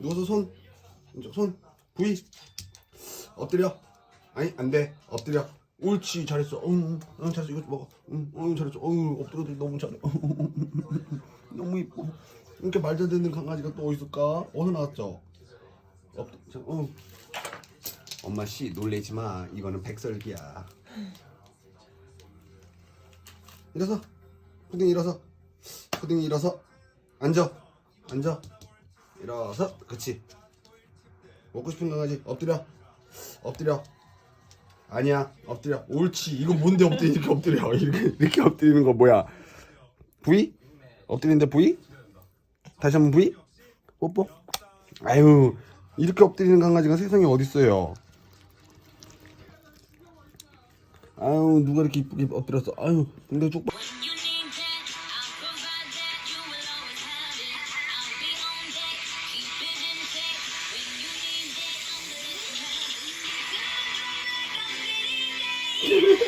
누워서 손 왼쪽 손 V 엎드려. 아니 안돼. 엎드려. 옳지 잘했어. 응, 응 잘했어. 이거 먹어. 응, 응 잘했어. 어우 엎드려도 너무 잘해. 너무 이뻐. 이렇게 안 되는 강아지가 또 어디 있을까? 어디서 나왔죠? 엎드 자, 응. 엄마 씨 놀래지 마. 이거는 백설기야. 일어서. 푸딩 일어서. 푸딩 일어서. 앉아. 앉아 일어서 그치. 먹고 싶은 강아지 엎드려. 엎드려. 아니야 엎드려. 옳지. 이거 뭔데 엎드려? 이렇게 엎드려. 이렇게 이렇게 엎드리는 거 뭐야? V 엎드리는데 V 다시 한번 V 뽀뽀? 아유 이렇게 엎드리는 강아지가 세상에 어딨어요? 아유 누가 이렇게 이쁘게 엎드렸어 아유 근데 쪽 When you Yeah.